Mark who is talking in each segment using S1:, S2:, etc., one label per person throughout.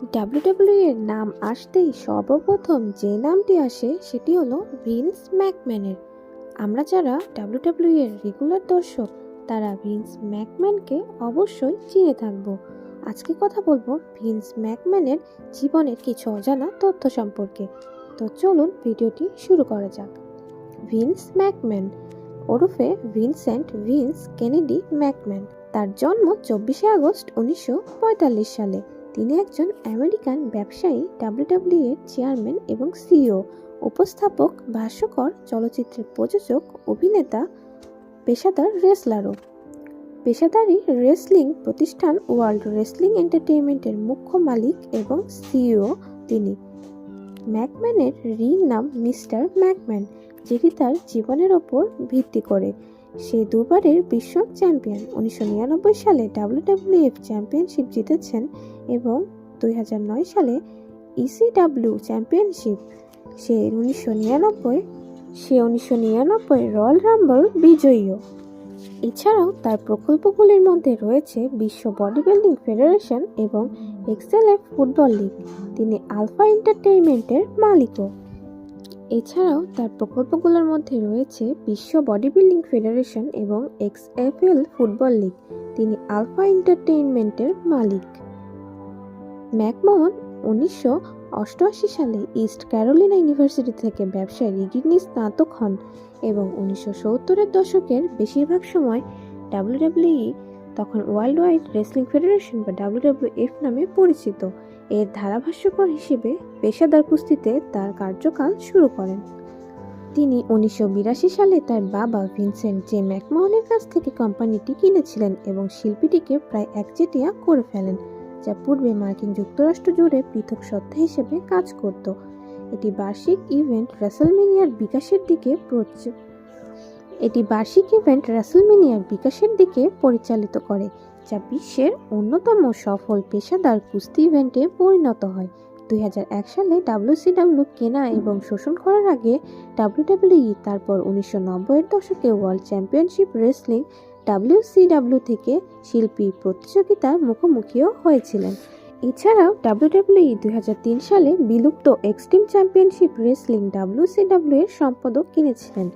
S1: WWE এর নাম আসতেই সর্বপ্রথম যে নামটি আসে সেটি হলো ভিন্স ম্যাকম্যানের। আমরা যারা ডাব্লিউডাব্লিউ এর রেগুলার দর্শক, তারা ভিন্স ম্যাকম্যানকে অবশ্যই চিনে থাকব। আজকে কথা বলব ভিন্স ম্যাকম্যানের জীবনের কিছু অজানা তথ্য সম্পর্কে। তো চলুন ভিডিওটি শুরু করা যাক। ভিন্স ম্যাকম্যান ওরফে ভিনসেন্ট ভিন্স কেনেডি ম্যাকম্যান। তার জন্ম চব্বিশে আগস্ট উনিশশো পঁয়তাল্লিশ সালে। তিনি একজন আমেরিকান ব্যবসায়ী, ডাব্লিউডাব্লিউ এর চেয়ারম্যান এবং সিইও, উপস্থাপক, ভাষ্যকর, চলচ্চিত্রের প্রযোজক, অভিনেতা, পেশাদার রেসলারও। পেশাদারি রেসলিং প্রতিষ্ঠান ওয়ার্ল্ড রেসলিং এন্টারটেইনমেন্টের মুখ্য মালিক এবং সিইও তিনি। ম্যাকম্যানের রিং নাম মিস্টার ম্যাকম্যান, যেটি তার জীবনের ওপর ভিত্তি করে। সে দুবারের বিশ্ব চ্যাম্পিয়ন। উনিশশো নিরানব্বই সালে ডাব্লিউডাব্লিউএফ চ্যাম্পিয়নশিপ জিতেছেন এবং দুই হাজার নয় সালে ইসিডাব্লিউ চ্যাম্পিয়নশিপ। সে উনিশশো নিরানব্বই, সে উনিশশো নিরানব্বই রয়্যাল রাম্বল বিজয়ীও। এছাড়াও তার প্রকল্পগুলির মধ্যে রয়েছে বিশ্ব বডি বিল্ডিং ফেডারেশন এবং এক্সএলএফ ফুটবল লিগ। তিনি আলফা এন্টারটেইনমেন্টের মালিকও। এছাড়াও তার প্রকল্পগুলোর মধ্যে রয়েছে বিশ্ব বডি বিল্ডিং ফেডারেশন এবং এক্সএফএল ফুটবল লিগ। তিনি আলফা এন্টারটেইনমেন্টের মালিক। ম্যাকমোহন উনিশশো অষ্টআশি সালে ইস্ট ক্যারোলিনা ইউনিভার্সিটি থেকে ব্যবসায় ডিগ্রি স্নাতক হন এবং উনিশশো সত্তরের দশকের বেশিরভাগ সময় ডাব্লিউডাব্লিউই তখন ওয়ার্ল্ড ওয়াইড রেসলিং ফেডারেশন বা ডাব্লিউডাব্লিউএফ নামে পরিচিত। এর ধারাভাষ্যকর হিসেবে পেশাদার কুস্তিতে তার কার্যকাল শুরু করেন। তিনি উনিশশো বিরাশি সালে তার বাবা ভিনসেন্ট জে ম্যাকমোহনের কাছ থেকে কোম্পানিটি কিনেছিলেন এবং শিল্পীটিকে প্রায় একচেটিয়া করে ফেলেন, যা পূর্বে মার্কিন যুক্তরাষ্ট্র জুড়ে পৃথক সত্তা হিসেবে কাজ করত। এটি বার্ষিক ইভেন্ট রেসলমেনিয়ার বিকাশের দিকে এটি বার্ষিক ইভেন্ট রেসলমেনিয়ার বিকাশের দিকে পরিচালিত করে, যা বিশ্বের অন্যতম সফল পেশাদার কুস্তি ইভেন্টে পরিণত হয়। দুই হাজার এক সালে ডাব্লিউসিডাব্লিউ কেনা এবং শোষণ করার আগে ডাব্লিউডাব্লিউই তারপর উনিশশো নব্বইয়ের দশকে ওয়ার্ল্ড চ্যাম্পিয়নশিপ রেসলিং ডাব্লিউসিডাব্লিউ থেকে শিল্পী প্রতিযোগিতার মুখোমুখিও হয়েছিলেন। এছাড়াও ডাব্লিউডাব্লিউই দুই হাজার তিন সালে বিলুপ্ত এক্সট্রিম চ্যাম্পিয়নশিপ রেসলিং ডাব্লিউসিডাব্লিউ এর সম্পাদক কিনেছিলেন।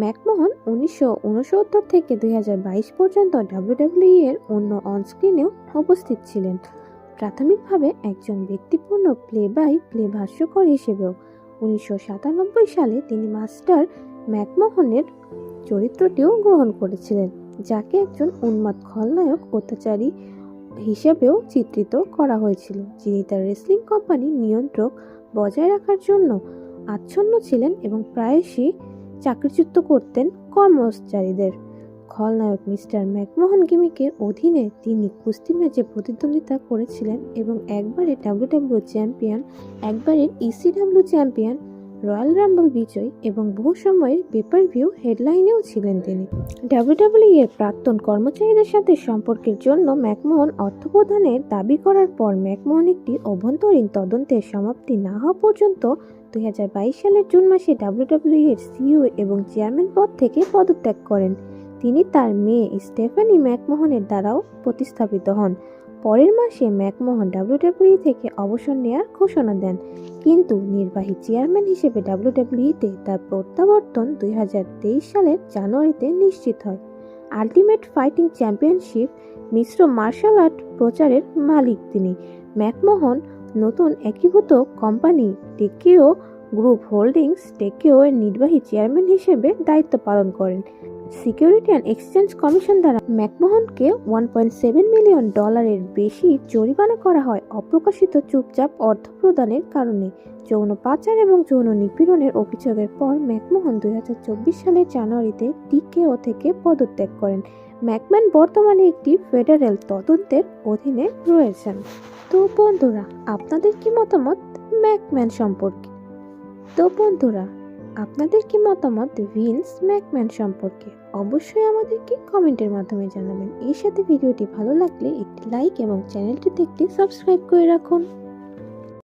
S1: ম্যাকমোহন উনিশশো উনসত্তর থেকে দুই হাজার বাইশ পর্যন্ত ডাব্লিউডাব্লিউ এর অন্য অনস্ক্রিনেও উপস্থিত ছিলেন। প্রাথমিকভাবে একজন ব্যক্তিপূর্ণ প্লে বাই প্লে ভাষ্যকর হিসেবেও উনিশশো সাতানব্বই সালে তিনি মাস্টার ম্যাকমোহনের চরিত্রটিও গ্রহণ করেছিলেন, যাকে একজন উন্মাদ খলনায়ক অত্যাচারী হিসেবেও চিত্রিত করা হয়েছিল, যিনি তার রেসলিং কোম্পানির নিয়ন্ত্রক বজায় রাখার জন্য আচ্ছন্ন ছিলেন এবং প্রায়শই চাকরিচ্যুত করতেন কর্মচারীদের। খলনায়ক মিস্টার ম্যাকমোহন গিমিকের অধীনে তিনি কুস্তি ম্যাচে প্রতিদ্বন্দ্বিতা করেছিলেন এবং একবারে ডাব্লিউডাব্লিউ চ্যাম্পিয়ন একবারের ইসিডাব্লিউ চ্যাম্পিয়ন, রয়্যাল রাম্বল বিজয়ী এবং বহু সময়ের পেপার ভিউ হেডলাইনেও ছিলেন তিনি। ডাব্লিউডাব্লিউ এর প্রাক্তন কর্মচারীদের সাথে সম্পর্কের জন্য ম্যাকমোহন অর্থ প্রদানের দাবি করার পর ম্যাকমোহন একটি অভ্যন্তরীণ তদন্তের সমাপ্তি না হওয়া পর্যন্ত দুই সালের জুন মাসে ডাব্লিউডাব্লিউ এর সিইও এবং চেয়ারম্যান পদ থেকে পদত্যাগ করেন। তিনি তার মেয়ে স্টেফানি ম্যাকমোহনের দ্বারাও প্রতিস্থাপিত হন। পরের মাসে ম্যাকমোহন ডাব্লিউডাব্লিউ থেকে অবসর নেওয়ার ঘোষণা দেন। কিন্তু নির্বাহী চেয়ারম্যান হিসেবে ডাব্লিউডাব্লিউতে তার প্রত্যাবর্তন দুই হাজার তেইশ সালের জানুয়ারিতে নিশ্চিত হয়। আলটিমেট ফাইটিং চ্যাম্পিয়নশিপ মিশ্র মার্শাল আর্ট প্রচারের মালিক তিনি। ম্যাকমোহন নতুন একীভূত company TKO group holdings TKO এর নির্বাহী চেয়ারম্যান হিসেবে দায়িত্ব পালন করেন। সিকিউরিটি অ্যান্ড এক্সচেঞ্জ কমিশন দ্বারা ম্যাকমোহনকে ওয়ান পয়েন্ট সেভেন মিলিয়ন ডলারের বেশি জরিমানা করা হয় অপ্রকাশিত চুপচাপ অর্থ প্রদানের কারণে। যৌন পাচার এবং যৌন নিপীড়নের অভিযোগের পর ম্যাকমোহন দুই হাজার চব্বিশ সালের জানুয়ারিতে টিকেও থেকে পদত্যাগ করেন। ম্যাকম্যান বর্তমানে একটি ফেডারেল তদন্তের অধীনে রয়েছেন। তো বন্ধুরা, আপনাদের কি মতামত? ম্যাকম্যান সম্পর্কে। তো বন্ধুরা, আপনাদের কি মতামত ভিন্স ম্যাকম্যান সম্পর্কে? অবশ্যই আমাদেরকে কমেন্টের মাধ্যমে জানাবেন। এর সাথে ভিডিওটি ভালো লাগলে একটি লাইক এবং চ্যানেলটি দেখতে সাবস্ক্রাইব করে রাখুন।